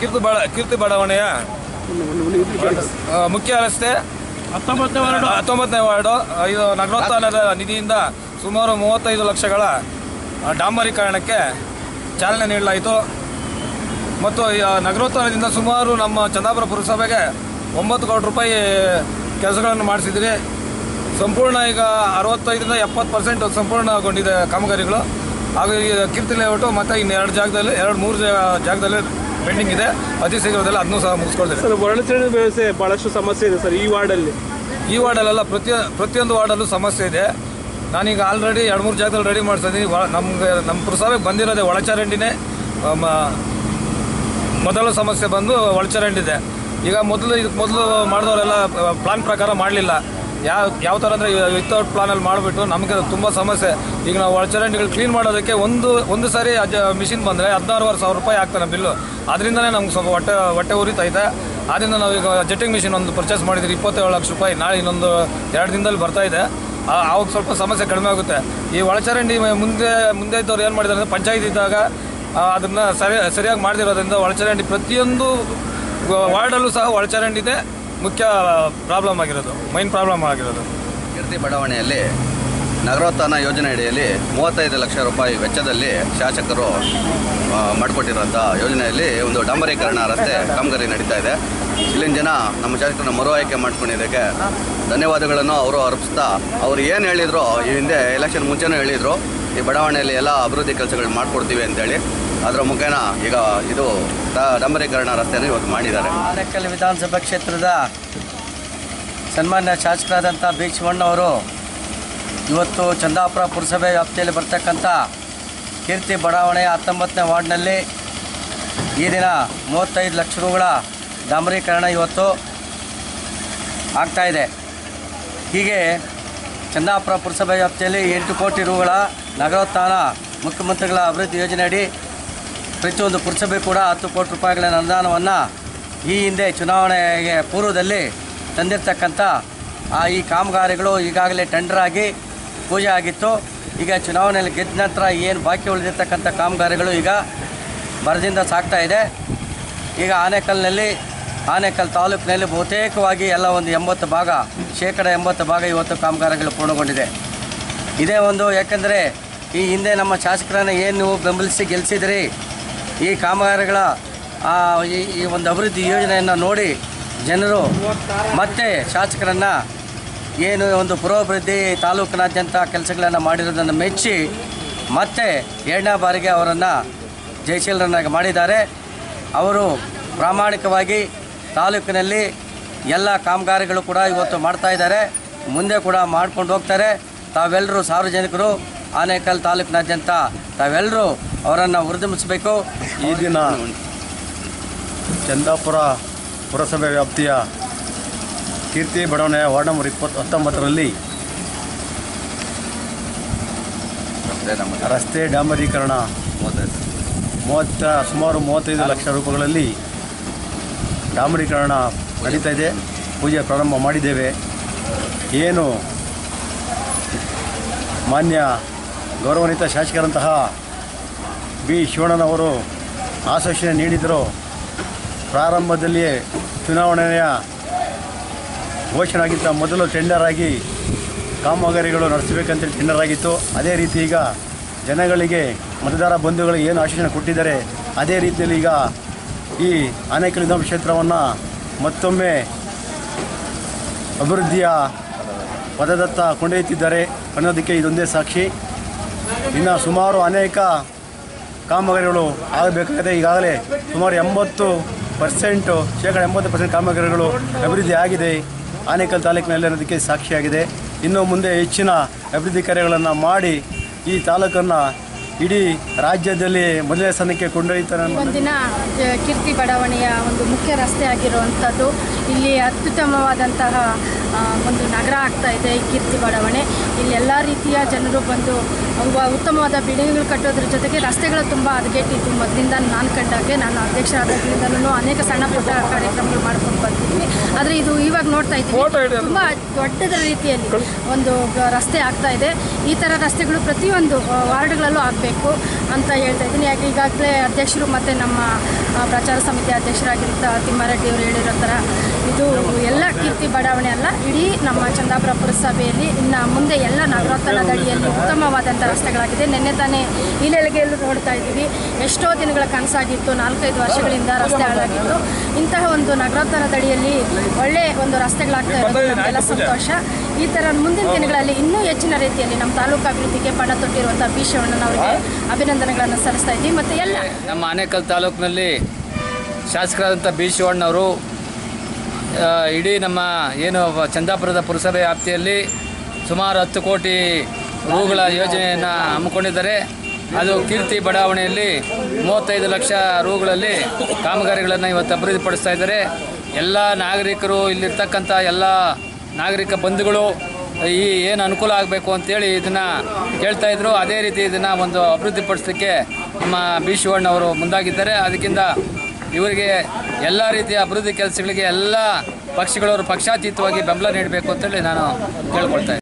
ಕೀರ್ತಿ ಬಡ ಕೀರ್ತಿ ಬಡಾವಣೆಯ ಮುಖ್ಯ ರಸ್ತೆ. ಹತ್ತೊಂಬತ್ತನೇ ವಾರ್ಡು. ಇದು ನಗರೋತ್ಥಾನದ ನಿಧಿಯಿಂದ ಸುಮಾರು ಮೂವತ್ತೈದು ಲಕ್ಷಗಳ ಡಾಂಬರೀಕರಣಕ್ಕೆ ಚಾಲನೆ ನೀಡಲಾಯಿತು. ಮತ್ತು ನಗರೋತ್ಥಾನದಿಂದ ಸುಮಾರು ನಮ್ಮ ಚಂದಾಪುರ ಪುರಸಭೆಗೆ ಒಂಬತ್ತು ಕೋಟಿ ರೂಪಾಯಿ ಕೆಲಸಗಳನ್ನು ಮಾಡಿಸಿದ್ರಿ ಸಂಪೂರ್ಣ ಈಗ ಅರವತ್ತೈದರಿಂದ ಎಪ್ಪತ್ತು ಪರ್ಸೆಂಟ್ ಸಂಪೂರ್ಣಗೊಂಡಿದೆ ಕಾಮಗಾರಿಗಳು. ಹಾಗೂ ಈ ಕೀರ್ತಿ ಲೇಔಟು ಮತ್ತು ಇನ್ನೆರಡು ಎರಡು ಜಾಗದಲ್ಲಿ ಎರಡು ಮೂರು ಜಾಗದಲ್ಲಿ ಪೆಂಡಿಂಗ್ ಇದೆ. ಅತಿ ಶೀಘ್ರದಲ್ಲಿ ಅದನ್ನು ಸಹ ಮುಗಿಸ್ಕೊಳ್ತೇವೆ ಸರ್ ಒಳಚರಣೆ ವ್ಯವಸ್ಥೆ ಬಹಳಷ್ಟು ಸಮಸ್ಯೆ ಇದೆ ಸರ್ ಈ ವಾರ್ಡಲ್ಲಿ. ಈ ವಾರ್ಡಲ್ಲೆಲ್ಲ ಪ್ರತಿಯ ಪ್ರತಿಯೊಂದು ವಾರ್ಡಲ್ಲೂ ಸಮಸ್ಯೆ ಇದೆ. ನಾನೀಗ ಆಲ್ರೆಡಿ ಎರಡು ಮೂರು ಜಾಗದಲ್ಲಿ ರೆಡಿ ಮಾಡ್ತಿದ್ದೀನಿ ನಮಗೆ ನಮ್ಮ ಪುರಸಭೆಗೆ ಬಂದಿರೋದೆ ಒಳಚರಂಡಿನೇ. ಮೊದಲ ಸಮಸ್ಯೆ ಬಂದು ಒಳಚರಂಡಿದೆ. ಈಗ ಮೊದಲು ಇದಕ್ಕೆ ಮೊದಲು ಮಾಡಿದವರೆಲ್ಲ ಪ್ಲಾನ್ ಪ್ರಕಾರ ಮಾಡಲಿಲ್ಲ. ಯಾವ ಯಾವ ಥರ ಅಂದರೆ ವಿತೌಟ್ ಪ್ಲಾನಲ್ಲಿ ಮಾಡಿಬಿಟ್ಟು ನಮಗೆ ತುಂಬ ಸಮಸ್ಯೆ. ಈಗ ನಾವು ಒಳಚರಂಡಿಗಳು ಕ್ಲೀನ್ ಮಾಡೋದಕ್ಕೆ ಒಂದು ಒಂದು ಸಾರಿ ಅಜ ಮಿಷಿನ್ ಬಂದರೆ ಹದಿನಾರುವರೆ ಸಾವಿರ ರೂಪಾಯಿ ಆಗ್ತಾನೆ ಬಿಲ್ಲು. ಅದರಿಂದನೇ ನಮ್ಗೆ ಸ್ವಲ್ಪ ಹೊಟ್ಟೆ ಹೊಟ್ಟೆ ಉರಿತೈತೆ. ಆದ್ದರಿಂದ ನಾವು ಈಗ ಜೆಟ್ಟಿಂಗ್ ಮಿಷಿನ್ ಒಂದು ಪರ್ಚೇಸ್ ಮಾಡಿದ್ದೀವಿ ಇಪ್ಪತ್ತೇಳು ಲಕ್ಷ ರೂಪಾಯಿ. ನಾಳೆ ಇನ್ನೊಂದು ಎರಡು ದಿನದಲ್ಲಿ ಬರ್ತಾ ಇದೆ. ಆ- ಆವಾಗ ಸ್ವಲ್ಪ ಸಮಸ್ಯೆ ಕಡಿಮೆ ಆಗುತ್ತೆ. ಈ ಒಳಚರಂಡಿ ಮುಂದೆ ಮುಂದೆ ಇದ್ದವ್ರು ಏನು ಮಾಡಿದ್ದಾರೆ ಅಂದರೆ ಪಂಚಾಯತ್ ಇದ್ದಾಗ ಅದನ್ನು ಸರಿ, ಸರಿಯಾಗಿ ಮಾಡದಿರೋದ್ರಿಂದ ಒಳಚರಂಡಿ ಪ್ರತಿಯೊಂದು ವಾರ್ಡಲ್ಲೂ ಸಹ ಒಳಚರಂಡಿದೆ ಮುಖ್ಯ ಪ್ರಾಬ್ಲಮ್ ಆಗಿರೋದು ಮೈನ್ ಪ್ರಾಬ್ಲಮ್ ಆಗಿರೋದು. ಕೀರ್ತಿ ಬಡಾವಣೆಯಲ್ಲಿ ನಗರೋತ್ಥಾನ ಯೋಜನೆ ಅಡಿಯಲ್ಲಿ ಮೂವತ್ತೈದು ಲಕ್ಷ ರೂಪಾಯಿ ವೆಚ್ಚದಲ್ಲಿ ಶಾಸಕರು ಮಾಡಿಕೊಟ್ಟಿರೋಂಥ ಯೋಜನೆಯಲ್ಲಿ ಒಂದು ಡಾಂಬರೀಕರಣ ರಸ್ತೆ ಕಾಮಗಾರಿ ನಡೀತಾ ಇದೆ. ಇಲ್ಲಿನ ಜನ ನಮ್ಮ ಶಾಸಕರನ್ನ ಮರು ಆಯ್ಕೆ ಮಾಡ್ಕೊಂಡಿದ್ದಕ್ಕೆ ಧನ್ಯವಾದಗಳನ್ನು ಅವರು ಅರ್ಪಿಸ್ತಾ, ಅವರು ಏನು ಹೇಳಿದ್ರು, ಈ ಹಿಂದೆ ಎಲೆಕ್ಷನ್ ಮುಂಚೆನೂ ಹೇಳಿದರು, ಈ ಬಡಾವಣೆಯಲ್ಲಿ ಎಲ್ಲ ಅಭಿವೃದ್ಧಿ ಕೆಲಸಗಳು ಮಾಡಿಕೊಡ್ತೀವಿ ಅಂತೇಳಿ. ಅದರ ಮುಖೇನ ಈಗ ಇದು ಡಂಬರೀಕರಣ ರಸ್ತೆಯನ್ನು ಇವತ್ತು ಮಾಡಿದ್ದಾರೆ. ಆರಕ್ಕಲ್ ವಿಧಾನಸಭಾ ಕ್ಷೇತ್ರದ ಸನ್ಮಾನ್ಯ ಶಾಸಕರಾದಂಥ ಬಿ ಶಿವಣ್ಣವರು ಇವತ್ತು ಚಂದಾಪುರ ಪುರಸಭೆ ವ್ಯಾಪ್ತಿಯಲ್ಲಿ ಬರ್ತಕ್ಕಂಥ ಕೀರ್ತಿ ಬಡಾವಣೆಯ ಹತ್ತೊಂಬತ್ತನೇ ವಾರ್ಡ್ನಲ್ಲಿ ಈ ದಿನ ಮೂವತ್ತೈದು ಲಕ್ಷ ರೂಗಳ ಡಾಂಬರೀಕರಣ ಇವತ್ತು ಆಗ್ತಾಯಿದೆ ಹೀಗೆ ಚಂದಾಪುರ ಪುರಸಭೆ ವ್ಯಾಪ್ತಿಯಲ್ಲಿ ಎಂಟು ಕೋಟಿ ರೂಗಳ ನಗರೋತ್ಥಾನ ಮುಖ್ಯಮಂತ್ರಿಗಳ ಅಭಿವೃದ್ಧಿ ಯೋಜನೆಯಡಿ ಪ್ರತಿಯೊಂದು ಪುರಸಭೆ ಕೂಡ ಹತ್ತು ಕೋಟಿ ರೂಪಾಯಿಗಳ ಅನುದಾನವನ್ನು ಈ ಹಿಂದೆ ಚುನಾವಣೆಗೆ ಪೂರ್ವದಲ್ಲಿ ತಂದಿರತಕ್ಕಂಥ ಆ ಈ ಕಾಮಗಾರಿಗಳು ಈಗಾಗಲೇ ಟೆಂಡರ್ ಆಗಿ ಪೂಜೆ ಆಗಿತ್ತು. ಈಗ ಚುನಾವಣೆಯಲ್ಲಿ ಗೆದ್ದ ನಂತರ ಏನು ಬಾಕಿ ಉಳಿದಿರ್ತಕ್ಕಂಥ ಕಾಮಗಾರಿಗಳು ಈಗ ಬರದಿಂದ ಸಾಗ್ತಾ ಇದೆ. ಈಗ ಆನೇಕಲ್ನಲ್ಲಿ, ಆನೇಕಲ್ ತಾಲೂಕಿನಲ್ಲಿ ಬಹುತೇಕವಾಗಿ ಎಲ್ಲ ಒಂದು ಎಂಬತ್ತು ಭಾಗ, ಶೇಕಡ ಎಂಬತ್ತು ಭಾಗ ಇವತ್ತು ಕಾಮಗಾರಿಗಳು ಪೂರ್ಣಗೊಂಡಿದೆ. ಇದೇ ಒಂದು, ಯಾಕೆಂದರೆ ಈ ಹಿಂದೆ ನಮ್ಮ ಶಾಸಕರನ್ನು ಏನು ಬೆಂಬಲಿಸಿ ಗೆಲ್ಲಿಸಿದಿರಿ ಈ ಕಾಮಗಾರಿಗಳ ಈ ಒಂದು ಅಭಿವೃದ್ಧಿ ಯೋಜನೆಯನ್ನು ನೋಡಿ ಜನರು ಮತ್ತೆ ಶಾಸಕರನ್ನು ಏನು ಒಂದು ಪುರೋಭಿವೃದ್ಧಿ ತಾಲೂಕಿನಾದ್ಯಂತ ಕೆಲಸಗಳನ್ನು ಮಾಡಿರೋದನ್ನು ಮೆಚ್ಚಿ ಮತ್ತೆ ಎರಡನೇ ಬಾರಿಗೆ ಅವರನ್ನು ಜಯಶೀಲರನ್ನಾಗಿ ಮಾಡಿದ್ದಾರೆ. ಅವರು ಪ್ರಾಮಾಣಿಕವಾಗಿ ತಾಲೂಕಿನಲ್ಲಿ ಎಲ್ಲ ಕಾಮಗಾರಿಗಳು ಕೂಡ ಇವತ್ತು ಮಾಡ್ತಾ ಇದ್ದಾರೆ. ಮುಂದೆ ಕೂಡ ಮಾಡ್ಕೊಂಡು ಹೋಗ್ತಾರೆ. ತಾವೆಲ್ಲರೂ ಸಾರ್ವಜನಿಕರು ಆನೇಕಲ್ ತಾಲೂಕಿನಾದ್ಯಂತ ತಾವೆಲ್ಲರೂ ಅವರನ್ನು ಉರಿದುಂಬಿಸಬೇಕು ಈ ದಿನ ಚಂದಾಪುರ ಪುರಸಭೆ ವ್ಯಾಪ್ತಿಯ ಕೀರ್ತಿ ಬಡಾವಣೆಯ ವಾರ್ಡ್ ನಂಬರ್ ಇಪ್ಪತ್ತು ಹತ್ತೊಂಬತ್ತರಲ್ಲಿ ರಸ್ತೆ ಡಾಂಬರೀಕರಣ ಮೂವತ್ತ, ಸುಮಾರು ಮೂವತ್ತೈದು ಲಕ್ಷ ರೂಪಾಯಿಗಳಲ್ಲಿ ಡಾಂಬರೀಕರಣ ನಡೀತಾ ಇದೆ. ಪೂಜೆ ಪ್ರಾರಂಭ ಮಾಡಿದ್ದೇವೆ. ಏನು ಮಾನ್ಯ ಗೌರವಾನ್ವಿತ ಶಾಸಕರಂತಹ ಬಿ. ಶಿವಣ್ಣನವರು ಆಶ್ವಾಸನೆ ನೀಡಿದರು ಪ್ರಾರಂಭದಲ್ಲಿಯೇ ಚುನಾವಣೆಯ ಘೋಷಣೆ ಆಗಿದ್ದ ಮೊದಲು ಟೆಂಡರ್ ಆಗಿ ಕಾಮಗಾರಿಗಳು ನಡೆಸಬೇಕಂತೇಳಿ ಟೆಂಡರ್ ಆಗಿತ್ತು. ಅದೇ ರೀತಿ ಈಗ ಜನಗಳಿಗೆ ಮತದಾರ ಬಂಧುಗಳಿಗೆ ಏನು ಆಶ್ವಾಸನೆ ಕೊಟ್ಟಿದ್ದಾರೆ, ಅದೇ ರೀತಿಯಲ್ಲಿ ಈಗ ಈ ಆನೇಕಲ್ ಕ್ಷೇತ್ರವನ್ನು ಮತ್ತೊಮ್ಮೆ ಅಭಿವೃದ್ಧಿಯ ಪದದತ್ತ ಕೊಂಡೊಯ್ಯುತ್ತಿದ್ದಾರೆ ಅನ್ನೋದಕ್ಕೆ ಇದೊಂದೇ ಸಾಕ್ಷಿ. ಇನ್ನು ಸುಮಾರು ಅನೇಕ ಕಾಮಗಾರಿಗಳು ಆಗಬೇಕಾಗಿದೆ. ಈಗಾಗಲೇ ಸುಮಾರು ಎಂಬತ್ತು ಪರ್ಸೆಂಟು, ಶೇಕಡ ಎಂಬತ್ತು ಪರ್ಸೆಂಟ್ ಕಾಮಗಾರಿಗಳು ಅಭಿವೃದ್ಧಿ ಆಗಿದೆ. ಆನೇಕಲ್ ತಾಲೂಕಿನಲ್ಲಿ ಅನ್ನೋದಕ್ಕೆ ಸಾಕ್ಷಿಯಾಗಿದೆ. ಇನ್ನು ಮುಂದೆ ಹೆಚ್ಚಿನ ಅಭಿವೃದ್ಧಿ ಕಾರ್ಯಗಳನ್ನು ಮಾಡಿ ಈ ತಾಲೂಕನ್ನು ಇಡೀ ರಾಜ್ಯದಲ್ಲಿ ಮೊದಲನೇ ಸ್ಥಾನಕ್ಕೆ ಕೊಂಡೊಯ್ತಾರೆ ಒಂದಿನ ಕೀರ್ತಿ ಬಡಾವಣೆಯ ಒಂದು ಮುಖ್ಯ ರಸ್ತೆ ಆಗಿರುವಂಥದ್ದು. ಇಲ್ಲಿ ಅತ್ಯುತ್ತಮವಾದಂತಹ ಒಂದು ನಗರ ಆಗ್ತಾ ಇದೆ ಈ ಕೀರ್ತಿ ಬಡಾವಣೆ. ಇಲ್ಲಿ ಎಲ್ಲ ರೀತಿಯ ಜನರು ಬಂದು ಉತ್ತಮವಾದ ಬಿಲ್ಡಿಂಗ್ಗಳು ಕಟ್ಟೋದ್ರ ಜೊತೆಗೆ ರಸ್ತೆಗಳು ತುಂಬ ಅದ್ಗೆಟ್ಟಿತ್ತು ಮೊದಲಿಂದ ನಾನು ಕಂಡಾಗೆ, ನಾನು ಅಧ್ಯಕ್ಷರಾದಾಗಿಂದಲೂ ಅನೇಕ ಸಣ್ಣ ಪುಟ್ಟ ಕಾರ್ಯಕ್ರಮಗಳು ಮಾಡ್ಕೊಂಡು ಬರ್ತಿದ್ವಿ ಆದರೆ ಇದು ಇವಾಗ ನೋಡ್ತಾ ಇದ್ದೀವಿ. ತುಂಬಾ ದೊಡ್ಡದ ರೀತಿಯಲ್ಲಿ ಒಂದು ರಸ್ತೆ ಆಗ್ತಾ ಇದೆ. ಈ ತರ ರಸ್ತೆಗಳು ಪ್ರತಿಯೊಂದು ವಾರ್ಡ್ಗಳಲ್ಲೂ ಆಗಬೇಕು ಅಂತ ಹೇಳ್ತಾ ಇದ್ದೀನಿ. ಯಾಕೆ ಈಗಾಗಲೇ ಅಧ್ಯಕ್ಷರು ಮತ್ತೆ ನಮ್ಮ ಪ್ರಚಾರ ಸಮಿತಿ ಅಧ್ಯಕ್ಷರಾಗಿರುತ್ತ ತಿಮ್ಮಾರೆಡ್ಡಿ ಅವರು ಹೇಳಿರೋ ಥರ ಇದು ಎಲ್ಲ ಕೀರ್ತಿ ಬಡಾವಣೆ ಅಲ್ಲ ಇಡೀ ನಮ್ಮ ಚಂದಾಪುರ ಪುರಸಭೆಯಲ್ಲಿ ಇನ್ನು ಮುಂದೆ ಎಲ್ಲ ನಗರೋತ್ಥಾನದ ಅಡಿಯಲ್ಲಿ ಉತ್ತಮವಾದಂಥ ರಸ್ತೆಗಳಾಗಿದೆ. ನಿನ್ನೆ ತಾನೇ ಇಲೆಲೆಗೆಲ್ಲೂ ನೋಡ್ತಾ ಇದ್ದೀವಿ. ಎಷ್ಟೋ ದಿನಗಳ ಕನಸಾಗಿತ್ತು. ನಾಲ್ಕೈದು ವರ್ಷಗಳಿಂದ ರಸ್ತೆ ಹಾಳಾಗಿತ್ತು. ಇಂತಹ ಒಂದು ನಗರೋತ್ಥಾನದ ಅಡಿಯಲ್ಲಿ ಒಳ್ಳೆಯ ಒಂದು ರಸ್ತೆಗಳಾಗ್ತಾ ಇರೋದು ನಮಗೆಲ್ಲ ಸಂತೋಷ. ಈ ಥರ ಮುಂದಿನ ದಿನಗಳಲ್ಲಿ ಇನ್ನೂ ಹೆಚ್ಚಿನ ರೀತಿಯಲ್ಲಿ ನಮ್ಮ ತಾಲೂಕು ಅಭಿವೃದ್ಧಿಗೆ ಪಣ ತೊಟ್ಟಿರುವಂಥ ಬಿ ಅವರಿಗೆ ಅಭಿನಂದನೆಗಳನ್ನು ಸಲ್ಲಿಸ್ತಾ ಇದ್ದೀವಿ. ಮತ್ತು ಎಲ್ಲ ನಮ್ಮ ಆನೇಕಲ್ ತಾಲೂಕಿನಲ್ಲಿ ಶಾಸಕರಾದಂಥ ಬಿ ಶಿವಣ್ಣವರು ಇಡೀ ನಮ್ಮ ಏನು ಚಂದಾಪುರದ ಪುರಸಭೆ ವ್ಯಾಪ್ತಿಯಲ್ಲಿ ಸುಮಾರು ಹತ್ತು ಕೋಟಿ ರೂಗಳ ಯೋಜನೆಯನ್ನು ಹಮ್ಮಿಕೊಂಡಿದ್ದಾರೆ. ಅದು ಕೀರ್ತಿ ಬಡಾವಣೆಯಲ್ಲಿ ಮೂವತ್ತೈದು ಲಕ್ಷ ರೂಗಳಲ್ಲಿ ಕಾಮಗಾರಿಗಳನ್ನು ಇವತ್ತು ಅಭಿವೃದ್ಧಿಪಡಿಸ್ತಾ ಇದ್ದಾರೆ. ಎಲ್ಲ ನಾಗರಿಕರು ಇಲ್ಲಿರ್ತಕ್ಕಂಥ ಎಲ್ಲ ನಾಗರಿಕ ಬಂಧುಗಳು ಈ ಏನು ಅನುಕೂಲ ಆಗಬೇಕು ಅಂತೇಳಿ ಇದನ್ನು ಕೇಳ್ತಾ ಇದ್ರು. ಅದೇ ರೀತಿ ಇದನ್ನು ಒಂದು ಅಭಿವೃದ್ಧಿಪಡಿಸಲಿಕ್ಕೆ ನಮ್ಮ ಬಿ ಶಿವಣ್ಣವರು ಮುಂದಾಗಿದ್ದಾರೆ. ಅದಕ್ಕಿಂತ ಇವರಿಗೆ ಎಲ್ಲ ರೀತಿಯ ಅಭಿವೃದ್ಧಿ ಕೆಲಸಗಳಿಗೆ ಎಲ್ಲ ಪಕ್ಷಗಳವರು ಪಕ್ಷಾತೀತವಾಗಿ ಬೆಂಬಲ ನೀಡಬೇಕು ಅಂತೇಳಿ ನಾನು ಕೇಳ್ಕೊಳ್ತಾ